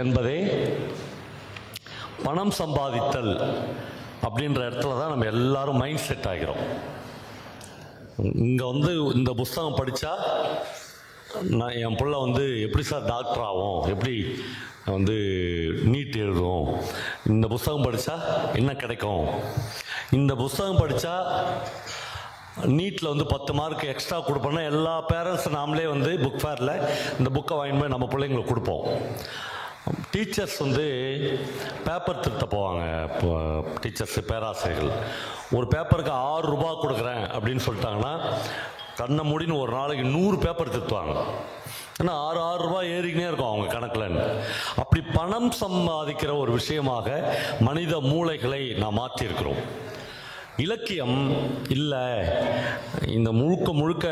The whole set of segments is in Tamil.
என்பதே பணம் சம்பாதித்தல் அப்படின்ற இடத்துல தான் நம்ம எல்லாரும் மைண்ட் செட் ஆகிறோம். இங்கே வந்து இந்த புஸ்தகம் படித்தா நான் என் பிள்ளை வந்து எப்படி சார் டாக்டர் ஆகும்? எப்படி வந்து நீட் எழுதும்? இந்த புஸ்தகம் படித்தா என்ன கிடைக்கும்? இந்த புஸ்தகம் படித்தா நீட்டில் வந்து பத்து மார்க் எக்ஸ்ட்ரா கொடுப்போன்னா எல்லா பேரண்ட்ஸ் நாமளே வந்து புக் ஃபேரில் இந்த புக்கை வாங்கி போய் நம்ம பிள்ளைங்களுக்கு கொடுப்போம். டீச்சர்ஸ் வந்து பேப்பர் திருத்த போவாங்க. இப்போ டீச்சர்ஸு பேராசிரியர்கள். ஒரு பேப்பருக்கு ஆறு ரூபா கொடுக்குறேன் அப்படின்னு சொல்லிட்டாங்கன்னா கண்ணை மூடின்னு ஒரு நாளைக்கு நூறு பேப்பர் திருத்துவாங்க. ஏன்னா ஆறு ஆறு ரூபாய் ஏறிக்கினே இருக்கும் அவங்க கணக்கில் அப்படி பணம் சம்பாதிக்கிற ஒரு விஷயமாக மனித மூளைகளை நாம் மாற்றியிருக்கிறோம். இலக்கியம் இல்லை. இந்த முழுக்க முழுக்க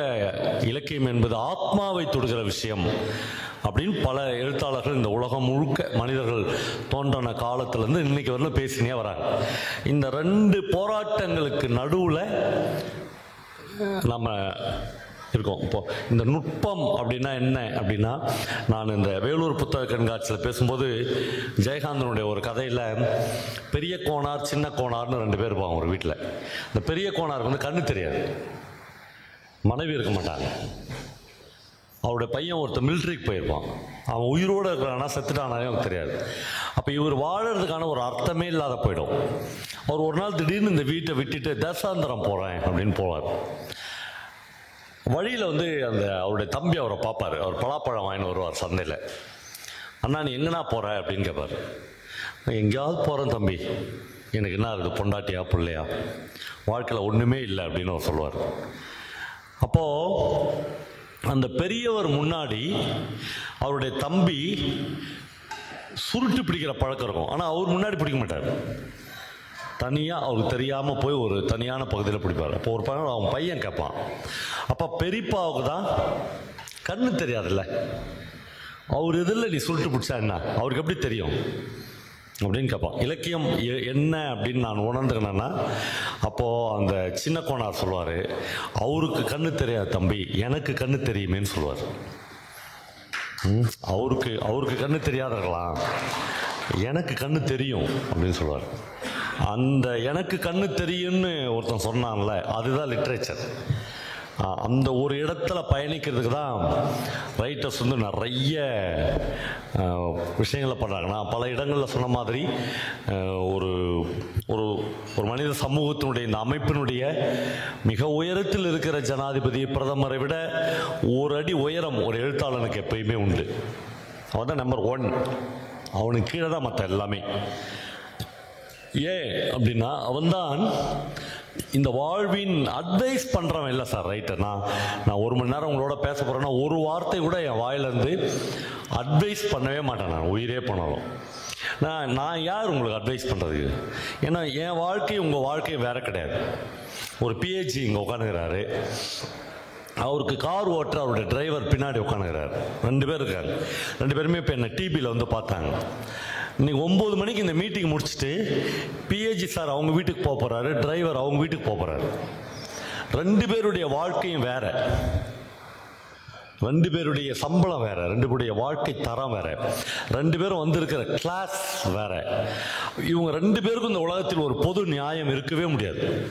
இலக்கியம் என்பது ஆத்மாவை தொடுகிற விஷயம். அப்படின்னு பல எழுத்தாளர்கள் இந்த உலகம் முழுக்க மனிதர்கள் தோன்றின காலத்திலேருந்து இன்னைக்கு வரலும் பேசினே வராங்க. இந்த ரெண்டு போராட்டங்களுக்கு நடுவில் நம்ம இருக்கோம். இப்போ இந்த நுட்பம் அப்படின்னா என்ன அப்படின்னா நான் இந்த வேலூர் புத்தக கண்காட்சியில் பேசும்போது ஜெயகாந்தனுடைய ஒரு கதையில் பெரிய கோணார் சின்ன கோணார்னு ரெண்டு பேர் இருப்பாங்க ஒரு வீட்டில் இந்த பெரிய கோணாருக்கு வந்து கண்ணு தெரியாது. மனைவி இருக்க மாட்டாங்க. அவருடைய பையன் ஒருத்தர் மிலிட்ரிக்கு போயிருப்பான். அவன் உயிரோடு இருக்கிறானா செத்துட்டானாலே அவனுக்கு தெரியாது. அப்போ இவர் வாழறதுக்கான ஒரு அர்த்தமே இல்லாத போயிடும். அவர் ஒரு நாள் திடீர்னு இந்த வீட்டை விட்டுட்டு தசாந்தரம் போகிறேன் அப்படின்னு போவார். வழியில் வந்து அந்த அவருடைய தம்பி அவரை பார்ப்பாரு. அவர் பலாப்பழம் வாங்கின்னு வருவார் சந்தையில். அண்ணா நீ எங்கண்ணா போகிற அப்படின்னு கேட்பார் எங்கேயாவது போகிறேன் தம்பி. எனக்கு என்ன இருக்குது? பொண்டாட்டியா பிள்ளையா? வாழ்க்கையில் ஒன்றுமே இல்லை அப்படின்னு அவர் சொல்லுவார். அப்போது அந்த பெரியவர் முன்னாடி அவருடைய தம்பி சுருட்டு பிடிக்கிற பழக்கம் இருக்கும். ஆனால் அவர் முன்னாடி பிடிக்க மாட்டார். தனியாக அவருக்கு தெரியாமல் போய் ஒரு தனியான பகுதியில் பிடிப்பார். அப்போ ஒரு பையன் அவன் பையன் கேட்பான் அப்போ பெரியப்பாவுக்கு தான் கண்ணு தெரியாதுல்ல. அவர் இதில் நீ சுருட்டு பிடிச்சா என்ன? அவருக்கு எப்படி தெரியும்? அப்படின்னு கேட்பான். இலக்கியம் எ- என்ன அப்படின்னு நான் உணர்ந்துக்கினேன்னா அப்போது அந்த சின்ன கோனார் சொல்லுவார் அவருக்கு கண்ணு தெரியாது தம்பி எனக்கு கண்ணு தெரியுமேன்னு சொல்லுவார் ம், அவருக்கு அவருக்கு கண்ணு தெரியாதர்களாம் எனக்கு கண்ணு தெரியும் அப்படின்னு சொல்லுவார் அந்த எனக்கு கண்ணு தெரியும்னு ஒருத்தன் சொன்னான்ல அதுதான் லிட்ரேச்சர். அந்த ஒரு இடத்துல பயணிக்கிறதுக்கு தான் ரைட்டர்ஸ் வந்து நிறைய விஷயங்களை பண்ணுறாங்க நான் பல இடங்களில் சொன்ன மாதிரி ஒரு ஒரு ஒரு மனித சமூகத்தினுடைய இந்த அமைப்பினுடைய மிக உயரத்தில் இருக்கிற ஜனாதிபதி பிரதமரை விட ஒரு அடி உயரம் ஒரு எழுத்தாளனுக்கு எப்பயுமே உண்டு. அவன் தான் நம்பர் ஒன் அவனுக்கு கீழே தான் மற்ற எல்லாமே. ஏன் அப்படின்னா அவன்தான் இந்த வாழ்வின் அட்வைஸ் பண்ணுறவன் இல்லை சார் ரைட்டு நான் நான் ஒரு மணி நேரம் உங்களோட பேச போகிறேன்னா ஒரு வார்த்தை கூட என் வாயிலேருந்து அட்வைஸ் பண்ணவே மாட்டேன் நான் உயிரே போனாலும். நான் நான் யார் உங்களுக்கு அட்வைஸ் பண்ணுறதுக்கு ஏன்னா என் வாழ்க்கை உங்கள் வாழ்க்கை வேற கிடையாது. ஒரு பிஹெச்சி இங்கே உட்காந்துக்கிறாரு அவருக்கு கார் ஓட்டுற அவருடைய டிரைவர் பின்னாடி உட்காந்துக்கிறார் ரெண்டு பேர் இருக்காங்க. ரெண்டு பேருமே இப்போ என்னை டிபியில் வந்து பார்த்தாங்க. இன்னைக்கு ஒம்பது மணிக்கு இந்த மீட்டிங் முடிச்சுட்டு பிஏஜி சார் அவங்க வீட்டுக்கு போக போகிறாரு டிரைவர் அவங்க வீட்டுக்கு போக போகிறாரு ரெண்டு பேருடைய வாழ்க்கையும் வேற. ரெண்டு பேருடைய சம்பளம் வேற ரெண்டு பேருடைய வாழ்க்கை தரம் வேற. ரெண்டு பேரும் வந்திருக்கிற கிளாஸ் வேற. இவங்க ரெண்டு பேருக்கும் இந்த உலகத்தில் ஒரு பொது நியாயம் இருக்கவே முடியாது.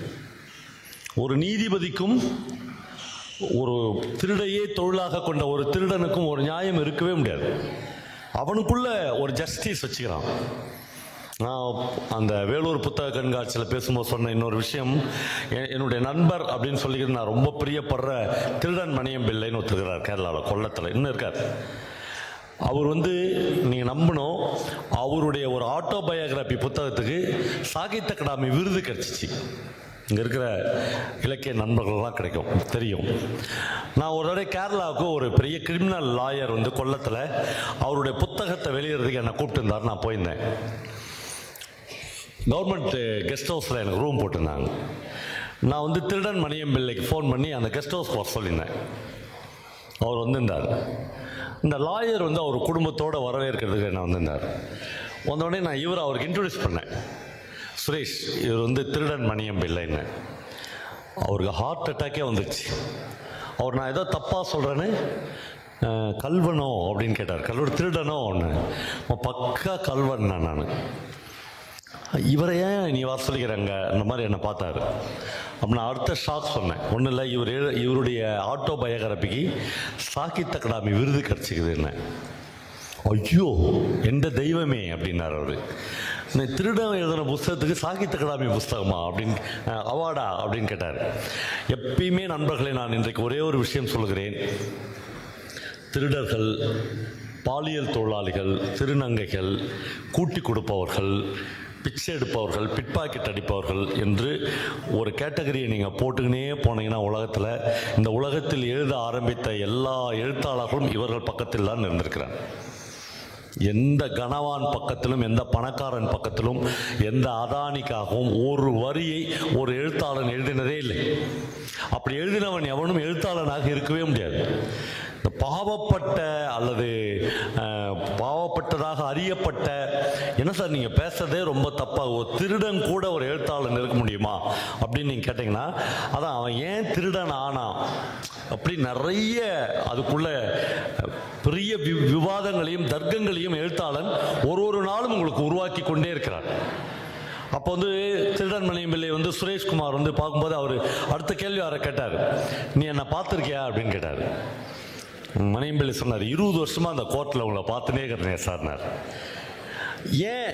ஒரு நீதிபதிக்கும் ஒரு திருடையே தொழிலாக கொண்ட ஒரு திருடனுக்கும் ஒரு நியாயம் இருக்கவே முடியாது. அவனுக்குள்ள ஒரு ஜஸ்டிஸ் வச்சுக்கிறான். நான் அந்த வேலூர் புத்தக கண்காட்சியில் பேசும்போது சொன்ன இன்னொரு விஷயம் என்னுடைய நண்பர் அப்படின்னு சொல்லிக்கிறது நான் ரொம்ப பிரியப்படுற திருடன் மணியம் பிள்ளைன்னு ஒருத்தருக்கிறார் கேரளாவில் கொல்லத்தில். இன்னும் இருக்கார். அவர் வந்து நீங்கள் நம்பணும் அவருடைய ஒரு ஆட்டோபயோகிராஃபி புத்தகத்துக்கு சாகித்ய அகாடமி விருது கிடச்சிச்சு. இங்கே இருக்கிற இலக்கிய நண்பர்கள்லாம் கிடைக்கும் தெரியும். நான் ஒரு தடவை கேரளாவுக்கு ஒரு பெரிய கிரிமினல் லாயர் வந்து கொல்லத்தில் அவருடைய புத்தகத்தை வெளியிடுறதுக்கு என்னை கூப்பிட்டுருந்தார் நான் போயிருந்தேன். கவர்மெண்ட் கெஸ்ட் ஹவுஸில் எனக்கு ரூம் போட்டிருந்தாங்க. நான் வந்து திருடன் மணியம் பிள்ளைக்கு ஃபோன் பண்ணி அந்த கெஸ்ட் ஹவுஸ் வர சொல்லியிருந்தேன். அவர் வந்திருந்தார். இந்த லாயர் வந்து அவர் குடும்பத்தோடு வரவேற்கிறதுக்கு நான் வந்திருந்தார். வந்தோடனே நான் இவரை அவருக்கு இன்ட்ரடியூஸ் பண்ணேன். சுரேஷ் இவர் வந்து திருடன் மணியம் பிள்ளைன்னு. அவருக்கு ஹார்ட் அட்டாக்கே வந்துடுச்சு அவர் நான் ஏதோ தப்பாக சொல்கிறேன்னு கல்வனோ அப்படின்னு கேட்டார். கல்வர் திருடனோ ஒன்று பக்கா கல்வன் நான் இவரை ஏன் நீ வர அந்த மாதிரி என்னை பார்த்தாரு. அப்போ நான் அடுத்த ஷாக் சொன்னேன். ஒன்றும் இல்லை இவர் எழு- இவருடைய ஆட்டோ பயோகிராபிக்கு சாகித்ய அகாடமி விருது கிடச்சிக்குது என்ன ஐயோ எந்த தெய்வமே அப்படின்னார் அவர். திருடன் எழுதின புஸ்தகத்துக்கு சாகித்ய அகாடமி புஸ்தகமா அப்படின்னு அவார்டா அப்படின்னு கேட்டார். எப்பயுமே நண்பர்களை நான் இன்றைக்கு ஒரே ஒரு விஷயம் சொல்கிறேன் திருடர்கள் பாலியல் தொழிலாளிகள் திருநங்கைகள் கூட்டி கொடுப்பவர்கள் பிச்சை எடுப்பவர்கள் பிட்பாக்கெட் அடிப்பவர்கள் என்று ஒரு கேட்டகரியை நீங்கள் போட்டுக்கினே போனீங்கன்னா உலகத்தில் இந்த உலகத்தில் எழுத ஆரம்பித்த எல்லா எழுத்தாளர்களும் இவர்கள் பக்கத்தில் தான் இருந்திருக்கிறாங்க. எந்த கனவான் பக்கத்திலும் எந்த பணக்காரன் பக்கத்திலும் எந்த அதானிக்காகவும் ஒரு வரியை ஒரு எழுத்தாளன் எழுதினதே இல்லை. அப்படி எழுதினவன் எவனும் எழுத்தாளனாக இருக்கவே முடியாது. இந்த பாவப்பட்ட அல்லது பாவப்பட்டதாக அறியப்பட்ட என்ன சார் நீங்கள் பேசுறதே ரொம்ப தப்பாக ஒரு திருடன் கூட ஒரு எழுத்தாளன் இருக்க முடியுமா? அப்படின்னு நீங்கள் கேட்டிங்கன்னா அதான் அவன் ஏன் திருடன் ஆனான்? அப்படி நிறைய அதுக்குள்ள பெரிய வி- விவாதங்களையும் தர்க்கங்களையும் எழுத்தாளன் ஒரு ஒரு நாளும் உங்களுக்கு உருவாக்கி கொண்டே இருக்கிறார். அப்போ வந்து திருடன் பிள்ளை வந்து சுரேஷ்குமார் வந்து பார்க்கும்போது அவர் அடுத்த கேள்வி அவரை கேட்டார். நீ என்னை பார்த்துருக்கியா? அப்படின்னு கேட்டார். மனையம்பிள்ளை சொன்னார் இருபது வருஷமாக அந்த கோர்ட்டில் உங்களை பார்த்துனே இருக்கிறேன் சார்னார் ஏன்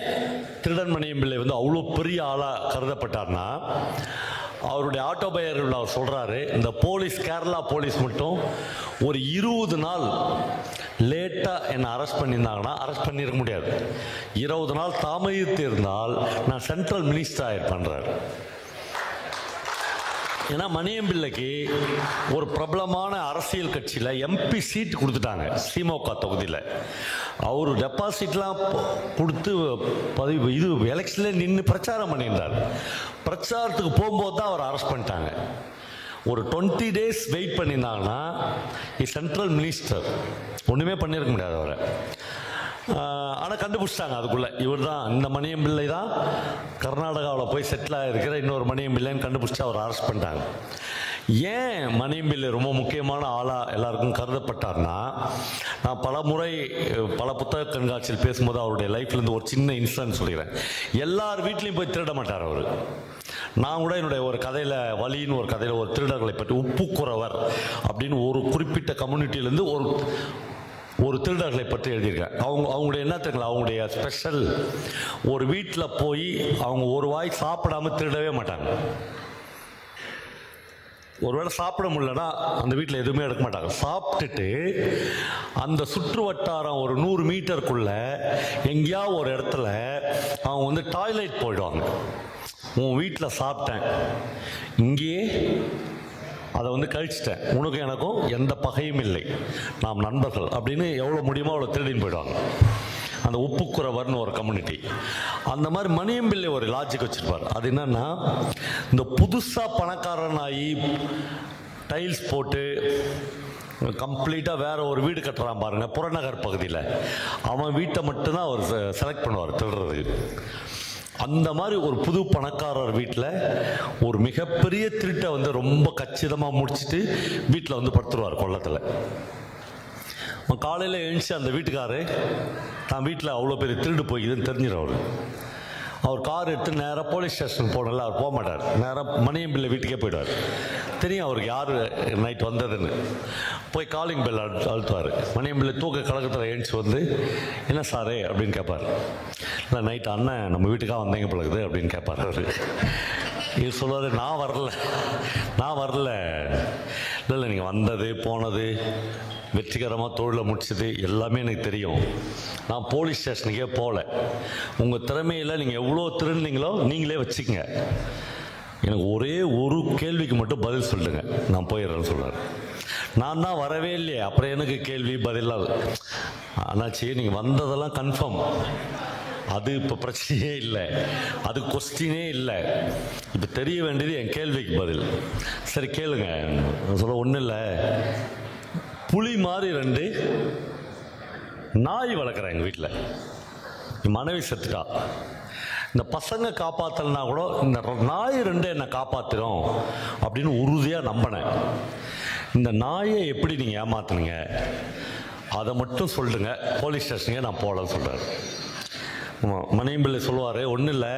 திருடன் மணியம் பிள்ளை வந்து அவ்வளோ பெரிய ஆளாக கருதப்பட்டார்னா அவருடைய ஆட்டோபயோகிராஃபில் அவர் சொல்கிறாரு இந்த போலீஸ் கேரளா போலீஸ் மட்டும் ஒரு இருபது நாள் லேட்டாக என்னை அரெஸ்ட் பண்ணியிருந்தாங்கன்னா அரெஸ்ட் பண்ணியிருக்க முடியாது. இருபது நாள் தாமதித்து இருந்தால் நான் சென்ட்ரல் மினிஸ்டர் ஆயிருப்பேன்றார் ஏன்னா மணியம்பிள்ளைக்கு ஒரு பிரபலமான அரசியல் கட்சியில் எம்பி சீட் கொடுத்துட்டாங்க திமுக தொகுதியில். அவர் டெபாசிட்லாம் கொடுத்து பதிவு இது எலெக்ஷனில் நின்று பிரச்சாரம் பண்ணியிருந்தார். பிரச்சாரத்துக்கு போகும்போது தான் அவர் அரெஸ்ட் பண்ணிட்டாங்க. ஒரு டுவெண்ட்டி டேஸ் வெயிட் பண்ணியிருந்தாங்கன்னா சென்ட்ரல் மினிஸ்டர் ஒன்றுமே பண்ணியிருக்க முடியாது அவரை. ஆனால் கண்டுபிடிச்சிட்டாங்க அதுக்குள்ளே. இவர் தான் இந்த மணியம் பிள்ளை தான் கர்நாடகாவில் போய் செட்டில் ஆகிருக்கிற இன்னொரு மணியம் பிள்ளைன்னு கண்டுபிடிச்சி அவர் அரெஸ்ட் பண்ணிட்டாங்க. ஏன் மணியம் பிள்ளை ரொம்ப முக்கியமான ஆளாக எல்லாருக்கும் கருதப்பட்டார்னா நான் பல முறை பல புத்தக கண்காட்சியில் பேசும்போது அவருடைய லைஃப்லேருந்து ஒரு சின்ன இன்சிடன்ட் சொல்லிக்கிறேன். எல்லார் வீட்லேயும் போய் திருட மாட்டார் அவர். நான் கூட என்னுடைய ஒரு கதையில் வழின்னு ஒரு கதையில் ஒரு திருடர்களை பற்றி உப்புக்குறவர் அப்படின்னு ஒரு குறிப்பிட்ட கம்யூனிட்டியிலேருந்து ஒரு ஒரு திருடர்களை பற்றி எழுதியிருக்கேன் அவங்க அவங்களுடைய என்ன தெரியுங்களா அவங்களுடைய ஸ்பெஷல் ஒரு வீட்டில் போய் அவங்க ஒரு வாய் சாப்பிடாம திருடவே மாட்டாங்க. ஒருவேளை சாப்பிட முடியலன்னா அந்த வீட்டில் எதுவுமே எடுக்க மாட்டாங்க. சாப்பிட்டுட்டு அந்த சுற்று வட்டாரம் ஒரு நூறு மீட்டருக்குள்ள எங்கேயாவது ஒரு இடத்துல அவங்க வந்து டாய்லெட் போயிடுவாங்க. உன் வீட்டில் சாப்பிட்டேன். இங்கேயே அதை வந்து கழிச்சிட்டேன். உனக்கும் எனக்கும் எந்த பகையும் இல்லை. நாம் நண்பர்கள். அப்படின்னு எவ்வளோ முடியுமோ அவ்வளோ திருடின்னு போயிடுவாங்க. அந்த உப்புக்குறவர்னு ஒரு கம்யூனிட்டி அந்த மாதிரி மணியம்பிள்ளை ஒரு லாஜிக் வச்சிருப்பார். அது என்னன்னா இந்த புதுசாக பணக்காரனாகி டைல்ஸ் போட்டு கம்ப்ளீட்டாக வேற ஒரு வீடு கட்டுறான் பாருங்க புறநகர் பகுதியில். அவன் வீட்டை மட்டும்தான் அவர் செலக்ட் பண்ணுவார் திருடுறதுக்கு அந்த மாதிரி ஒரு புது பணக்காரர் வீட்டில் ஒரு மிகப்பெரிய திருட்டை வந்து ரொம்ப கச்சிதமாக முடிச்சிட்டு வீட்டில் வந்து படுத்துருவார் கொள்ளத்தில் காலையில் எழுந்துச்சு அந்த வீட்டுக்காரு தான் வீட்டில் அவ்வளோ பெரிய திருடு போய்க்குதுன்னு தெரிஞ்சிடும் அவர். அவர் கார் எடுத்து நேராக போலீஸ் ஸ்டேஷன் போனல அவர் போக மாட்டார். நேராக மணியம்பிள்ளை வீட்டுக்கே போயிடுவார். தெரியும் அவருக்கு யார் நைட் வந்ததுன்னு. போய் காலிங் பெல் அழுத்துவார். மணியம்பிள்ளை தூக்க கழகத்தில் எழுந்துச்சு வந்து என்ன சாரே? அப்படின்னு கேட்பார் இல்லை நைட் அண்ணன் நம்ம வீட்டுக்காக வந்தீங்க பழகுது அப்படின்னு கேட்பார் அவர். இது சொல்லுவார் நான் வரல. நான் வரல. இல்லை இல்லை நீங்கள் வந்தது போனது வெற்றிகரமாக தொழிலை முடிச்சது எல்லாமே எனக்கு தெரியும். நான் போலீஸ் ஸ்டேஷனுக்கே போகல உங்கள் திறமையில் நீங்கள் எவ்வளோ திருந்தீங்களோ நீங்களே வச்சுக்கங்க. எனக்கு ஒரே ஒரு கேள்விக்கு மட்டும் பதில் சொல்லுங்க. நான் போயிடுறேன்னு சொல்கிறேன் நான் தான் வரவே இல்லையே. அப்புறம் எனக்கு கேள்வி பதிலாக ஆனாச்சி நீங்கள் வந்ததெல்லாம் கன்ஃபார்ம் அது இப்போ பிரச்சனையே இல்லை. அது கொஸ்டினே இல்லை. இப்போ தெரிய வேண்டியது என் கேள்விக்கு பதில். சரி கேளுங்க. நான் சொல்ல ஒன்றும் இல்லை. புலி மாதிரி ரெண்டு நாய் வளர்க்குறேன் எங்கள் வீட்டில் மனைவி செத்துட்டா. இந்த பசங்க காப்பாற்றலைனா கூட இந்த நாய் ரெண்டு என்னை காப்பாற்றிடும் அப்படின்னு உறுதியாக நம்பினேன். இந்த நாயை எப்படி நீங்கள் ஏமாத்துனீங்க அதை மட்டும் சொல்லுங்க. போலீஸ் ஸ்டேஷனுக்கு நான் போகலன்னு சொல்கிறார் மணியம்பிள்ளை சொல்லுவார் ஒன்றும் இல்லை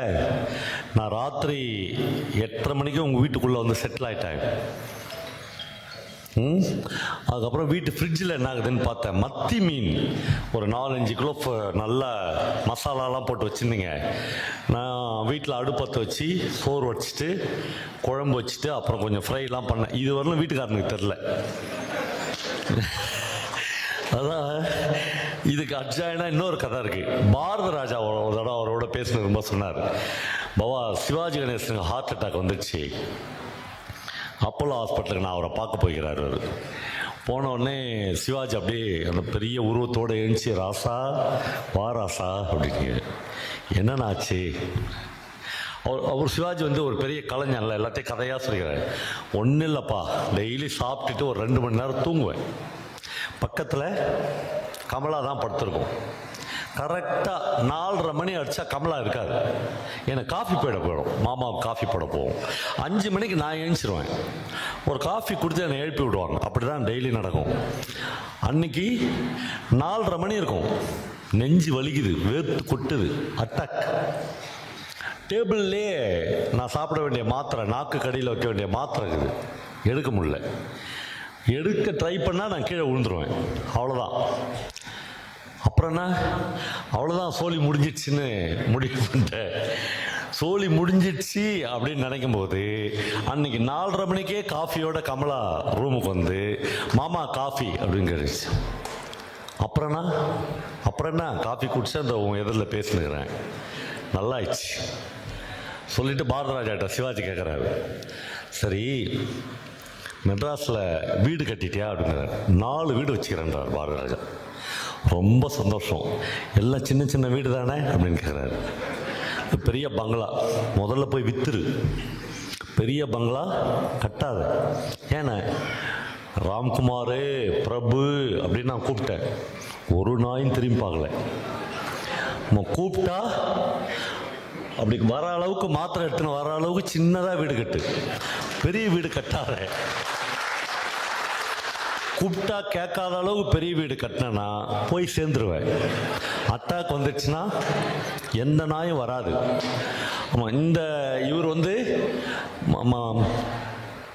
நான் ராத்திரி எட்டரை மணிக்கு உங்கள் வீட்டுக்குள்ளே வந்து செட்டில் ஆயிட்டேன். அதுக்கப்புறம் வீட்டு ஃப்ரிட்ஜில் என்ன ஆகுதுன்னு பார்த்தேன். மத்தி மீன். ஒரு நாலஞ்சு கிலோ நல்லா மசாலாலாம் போட்டு வச்சுருந்தீங்க. நான் வீட்டில் அடுப்பத்தை வச்சு சோறு வச்சுட்டு குழம்பு வச்சுட்டு அப்புறம் கொஞ்சம் ஃப்ரைலாம் பண்ணேன். இது வரலும் வீட்டுக்காரனுக்கு தெரில அதான் இதுக்கு அட்ஜாயினா இன்னொரு கதை இருக்குது பாரத ராஜா ஒரு ஒரு தடவை அவரோட பேசினது ரொம்ப சொன்னார். பவா சிவாஜி கணேசனுக்கு ஹார்ட் அட்டாக் வந்துடுச்சு அப்போலோ ஹாஸ்பிட்டலுக்கு நான் அவரை பார்க்க போகிறார். அவர் போன உடனே சிவாஜி அப்படியே அந்த பெரிய உருவத்தோடு எழுந்துச்சு ராசா வா ராசா அப்படின்னு. என்னென்ன ஆச்சு அவர் அவர் சிவாஜி வந்து ஒரு பெரிய கலைஞன்ல எல்லாத்தையும் கதையாக சொல்லிக்கிறார். ஒன்றும் இல்லைப்பா டெய்லி சாப்பிட்டுட்டு ஒரு ரெண்டு மணி நேரம் தூங்குவேன். பக்கத்தில் கமலா தான் படுத்துருக்கோம். கரெக்டாக நாலரை மணி அடித்தா கமலா இருக்காது எனக்கு காஃபி போயிட போயிடும். மாமாவுக்கு காஃபி போட போவோம். அஞ்சு மணிக்கு நான் எழுந்திருவேன். ஒரு காஃபி கொடுத்து என்னை எழுப்பி விடுவாங்க. அப்படி தான் டெய்லி நடக்கும். அன்னைக்கு நாலரை மணி இருக்கும். நெஞ்சு வலிக்குது வேர்த்து கொட்டுது. அட்டாக் டேபிள்லே நான் சாப்பிட வேண்டிய மாத்திரை நாக்கு கடையில் வைக்க வேண்டிய மாத்திரை இருக்குது. எடுக்க முடியல. எடுக்க ட்ரை பண்ணால் நான் கீழே விழுந்துருவேன். அவ்வளோதான் அப்புறம் என்ன? அவ்வளோதான் சோழி முடிஞ்சிடுச்சுன்னு முடிவு பண்ணிட்டேன். சோழி முடிஞ்சிடுச்சு அப்படின்னு நினைக்கும் போது அன்னைக்கு நாலரை மணிக்கே காஃபியோட கமலா ரூமுக்கு வந்து மாமா காஃபி அப்படின்னு கேட்டுச்சு. அப்புறம்னா அப்புறம் என்ன? காஃபி குடிச்சு அந்த உன் எதிரில் பேசினுக்கிறேன். நல்லா ஆயிடுச்சு சொல்லிட்டு பாரதராஜாட்ட சிவாஜி கேட்குறாரு சரி மெட்ராஸில் வீடு கட்டிட்டியா? அப்படிங்கிறார். நாலு வீடு வச்சுக்கிறேன்றார் பாரதராஜா. ரொம்ப சந்தோஷம். எல்லாம் சின்ன சின்ன வீடு தானே அப்படின்னு கேட்குறாரு பெரிய பங்களா முதல்ல போய் வித்துரு. பெரிய பங்களா கட்டாத. ஏன்னா ராம்குமாரு பிரபு அப்படின்னு நான் கூப்பிட்டேன். ஒரு நாயும் திரும்பி பார்க்கல. நம்ம கூப்பிட்டா அப்படி வர அளவுக்கு மாத்திரை எடுத்துன்னு வர அளவுக்கு சின்னதாக வீடு கட்டு. பெரிய வீடு கட்டாத. கூப்பிட்டா கேட்காத அளவுக்கு பெரிய வீடு கட்டினேன்னா போய் சேர்ந்துருவேன். அட்டாக் வந்துடுச்சுன்னா எந்த நாயும் வராது. ஆமாம் இந்த இவர் வந்து ம-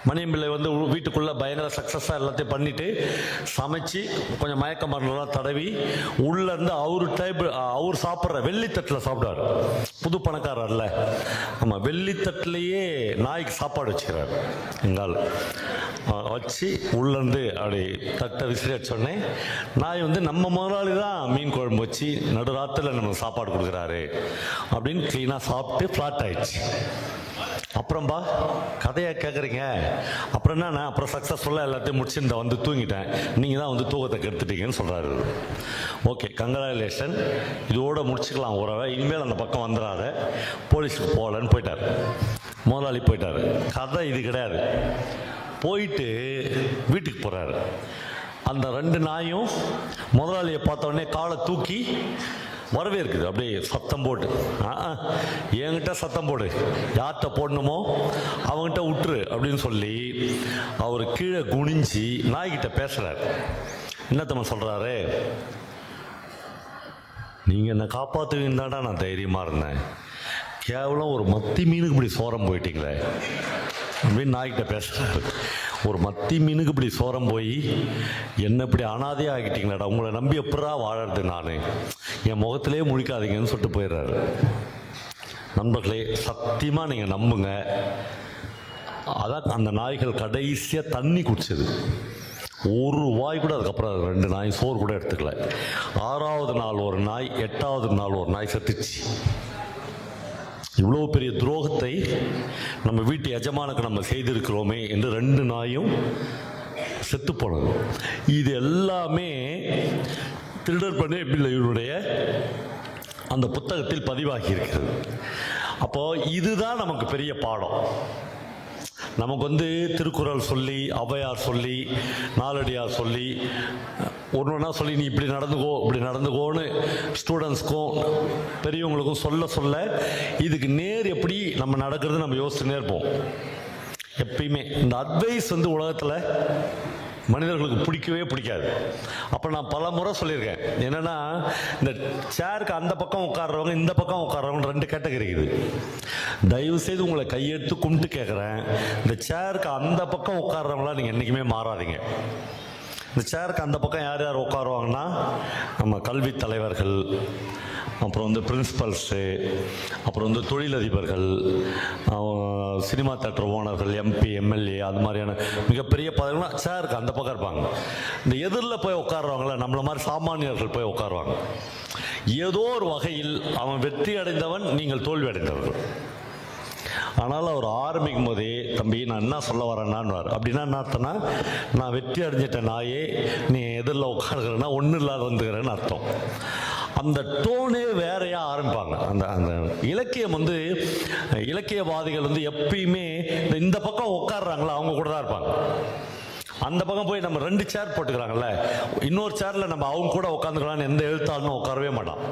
மணியம்பிள்ளை வந்து வீட்டுக்குள்ளே பயங்கர சக்ஸஸாக எல்லாத்தையும் பண்ணிவிட்டு சமைச்சு கொஞ்சம் மயக்க மருந்தெல்லாம் தடவி உள்ளேருந்து அவர் டைப் அவர் சாப்பிட்ற வெள்ளித்தட்டில் சாப்பிடுவார். புது பணக்காரர்ல. ஆமாம் வெள்ளித்தட்டிலேயே நாய்க்கு சாப்பாடு வச்சுக்கிறார். எங்கால் வச்சு உள்ளேருந்து அப்படி தட்டை விசிறி அடிச்சோடனே நாய் வந்து நம்ம முதலாளி தான் மீன் குழம்பு வச்சு நடுராத்திரில் நமக்கு சாப்பாடு கொடுக்குறாரு அப்படின்னு க்ளீனாக சாப்பிட்டு ஃப்ளாட் ஆயிடுச்சு. அப்புறம்பா கதையை கேட்குறீங்க அப்புறம் என்ன அப்புறம் சக்ஸஸ்ஃபுல்லாக எல்லாத்தையும் முடிச்சு இந்த வந்து தூங்கிட்டேன். நீங்கள் தான் வந்து தூக்கத்தை கெடுத்துட்டீங்கன்னு சொல்கிறாரு ஓகே கங்கராலேஷன் இதோட முடிச்சுக்கலாம் உறவை இனிமேல் அந்த பக்கம் வந்துடாத. போலீஸுக்கு போகலன்னு போயிட்டார். முதலாளி போயிட்டார். கதை இது கிடையாது. போயிட்டு வீட்டுக்கு போகிறாரு அந்த ரெண்டு நாயும் முதலாளியை பார்த்தோடனே காலை தூக்கி வரவேற்குது அப்படியே சத்தம் போட்டு. ஆ ஆ, என்கிட்ட சத்தம் போடு. யார்கிட்ட போடணுமோ அவங்ககிட்ட விட்டுரு அப்படின்னு சொல்லி அவர் கீழே குனிஞ்சு நாய்கிட்ட பேசுறாரு. என்னத்தம்மா சொல்கிறாரு நீங்கள் என்னை காப்பாத்துவீங்கன்னு தான்டா நான் தைரியமாக இருந்தேன். கேவலம் ஒரு மத்தி மீனுக்கு இப்படி சோரம் போயிட்டீங்களே. அப்படின்னு நாய்கிட்ட பேசுகிறாரு ஒரு மத்தி மீனுக்கு இப்படி சோரம் போய் என்ன இப்படி அனாதையாக ஆகிட்டீங்களாடா? உங்களை நம்பி எப்படா வாழறது நான்? என் முகத்திலே முழிக்காதீங்கன்னு சொல்லிட்டு போயிடுறாரு. நண்பர்களே சத்தியமாக நீங்கள் நம்புங்க. அதான் அந்த நாய்கள் கடைசியாக தண்ணி குடிச்சது. ஒரு வாய் கூட அதுக்கப்புறம் ரெண்டு நாய் சோறு கூட எடுத்துக்கல. ஆறாவது நாள் ஒரு நாய் எட்டாவது நாள் ஒரு நாய் செத்துச்சு. இவ்வளோ பெரிய துரோகத்தை நம்ம வீட்டு எஜமானுக்கு நம்ம செய்திருக்கிறோமே என்று ரெண்டு நாயும் செத்து போனது. இது எல்லாமே திருடர் பண்ணி பிள்ளைகளுடைய அந்த புத்தகத்தில் பதிவாகி இருக்கிறது. அப்போ இதுதான் நமக்கு பெரிய பாடம். நமக்கு வந்து திருக்குறள் சொல்லி ஔவையார் சொல்லி நாலடியார் சொல்லி ஒன்று ஒன்றா சொல்லி நீ இப்படி நடந்துக்கோ இப்படி நடந்துக்கோன்னு ஸ்டூடெண்ட்ஸ்க்கும் பெரியவங்களுக்கும் சொல்ல சொல்ல இதுக்கு நேர் எப்படி நம்ம நடக்கிறது நம்ம யோசிச்சுனே இருப்போம். எப்பயுமே இந்த அட்வைஸ் வந்து உலகத்தில் மனிதர்களுக்கு பிடிக்கவே பிடிக்காது. அப்போ நான் பல முறை சொல்லியிருக்கேன். என்னென்னா இந்த சேருக்கு அந்த பக்கம் உட்கார்றவங்க இந்த பக்கம் உட்காடுறவங்க ரெண்டு கேட்டகரி இருக்குது. தயவு செய்து உங்களை கையெடுத்து கும்பிட்டு கேட்குறேன் இந்த சேருக்கு அந்த பக்கம் உட்கார்றவங்களா நீங்கள் என்றைக்குமே மாறாதீங்க. இந்த சேருக்கு அந்த பக்கம் யார் யார் உட்காருவாங்கன்னா நம்ம கல்வி தலைவர்கள் அப்புறம் வந்து பிரின்ஸிபல்ஸு அப்புறம் வந்து தொழிலதிபர்கள் சினிமா தேட்டர் ஓனர்கள் எம்பி எம்எல்ஏ அது மாதிரியான மிகப்பெரிய பதவிலாம் சேருக்கு அந்த பக்கம் இருப்பாங்க. இந்த எதிரில் போய் உட்காருவாங்களே நம்மள மாதிரி சாமானியர்கள் போய் உட்காருவாங்க. ஏதோ ஒரு வகையில் அவன் வெற்றி அடைந்தவன் நீங்கள் தோல்வி அடைந்தவர்கள். ஆனால் அவர் ஆரம்பிக்கும் போதே தம்பி நான் என்ன சொல்ல வரேன்னான்னு அப்படின்னா என்ன அர்த்தம்னா நான் வெற்றி அடைஞ்சிட்ட நாயே நீ எதிரில் உட்காருகிறேன்னா ஒன்றும் இல்லாத வந்துக்கிறேன்னு அர்த்தம். அந்த டோனே வேறையா ஆரம்பிப்பாங்க. அந்த அந்த இலக்கியம் வந்து இலக்கியவாதிகள் வந்து எப்பயுமே இந்த இந்த பக்கம் உட்காடுறாங்களா அவங்க கூட தான் இருப்பாங்க. அந்த பக்கம் போய் நம்ம ரெண்டு சேர் போட்டுக்கிறாங்கல்ல இன்னொரு சேரில் நம்ம அவங்க கூட உட்காந்துக்கலாம்னு எந்த எழுத்தாளனும் உட்காரவே மாட்டான்.